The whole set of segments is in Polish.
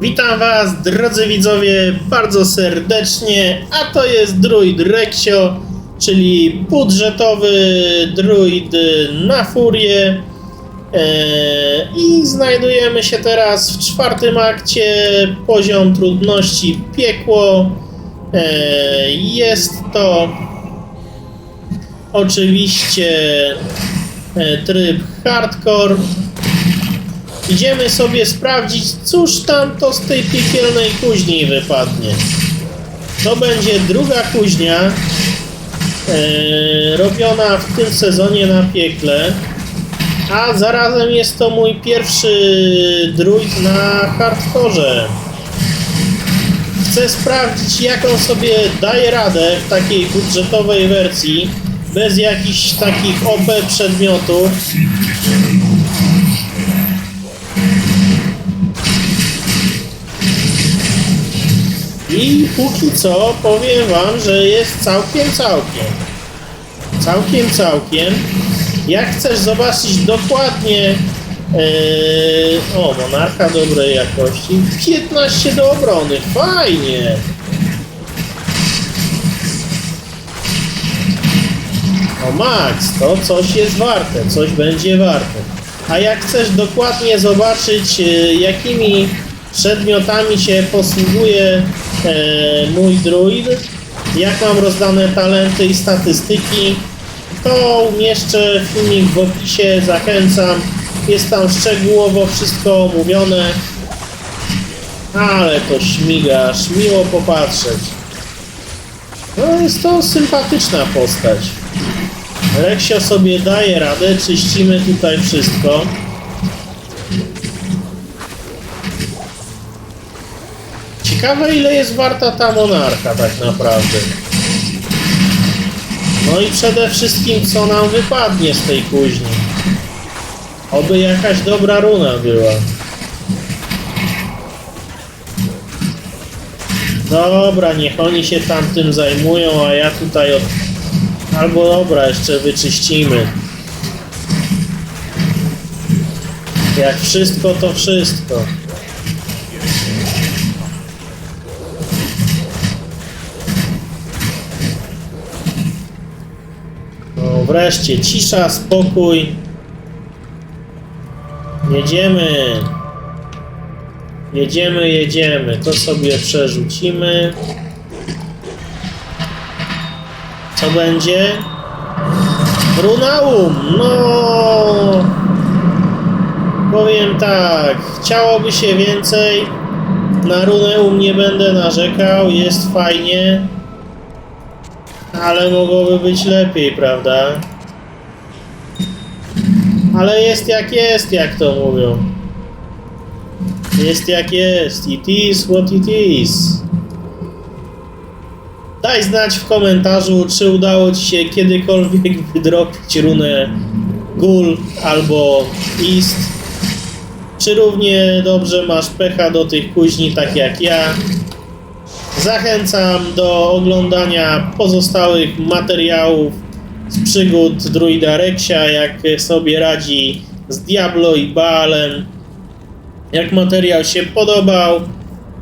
Witam Was, drodzy widzowie, bardzo serdecznie, a to jest druid Rexio, czyli budżetowy druid na furię. Eee, I znajdujemy się teraz w czwartym akcie, poziom trudności piekło. Eee, Jest to oczywiście e, tryb hardcore. Idziemy sobie sprawdzić, cóż tam to z tej piekielnej kuźni wypadnie. To będzie druga kuźnia e, robiona w tym sezonie na piekle. A zarazem jest to mój pierwszy druid na hardkorze. Chcę sprawdzić, jak on sobie daje radę w takiej budżetowej wersji, bez jakichś takich OP przedmiotów. I póki co powiem wam, że jest całkiem, całkiem. Całkiem, całkiem. Jak chcesz zobaczyć dokładnie Eee, o, monarcha dobrej jakości. 15 do obrony, fajnie. O Max, to coś jest warte, coś będzie warte. A jak chcesz dokładnie zobaczyć, e, jakimi przedmiotami się posługuje e, mój druid, jak mam rozdane talenty i statystyki, to umieszczę filmik w opisie, zachęcam. Jest tam szczegółowo wszystko omówione. Ale to śmiga, aż miło popatrzeć. No jest to sympatyczna postać. Reksio sobie daje radę, czyścimy tutaj wszystko. Ciekawe ile jest warta ta monarcha tak naprawdę. No i przede wszystkim co nam wypadnie z tej kuźni. Oby jakaś dobra runa była. Dobra, niech oni się tam tym zajmują, a ja tutaj od... Albo dobra, jeszcze wyczyścimy. Jak wszystko, to wszystko. No wreszcie, cisza, spokój. Jedziemy. Jedziemy, jedziemy. To sobie przerzucimy. Co będzie? Runaum! No! Powiem tak, chciałoby się więcej. Na Runeum nie będę narzekał, jest fajnie. Ale mogłoby być lepiej, prawda? Ale jest jak jest, jak to mówią. Jest jak jest. It is what it is. Daj znać w komentarzu, czy udało Ci się kiedykolwiek wydropić runę Gul albo East. Czy równie dobrze masz pecha do tych kuźni, tak jak ja. Zachęcam do oglądania pozostałych materiałów z przygód druida Rexia, jak sobie radzi z Diablo i Baalem. Jak materiał się podobał,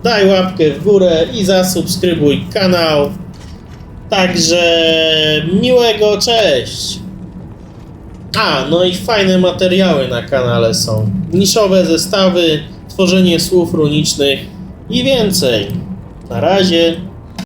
daj łapkę w górę i zasubskrybuj kanał. Także miłego, cześć! A, no i fajne materiały na kanale są. Niszowe zestawy, tworzenie słów runicznych i więcej. Na razie.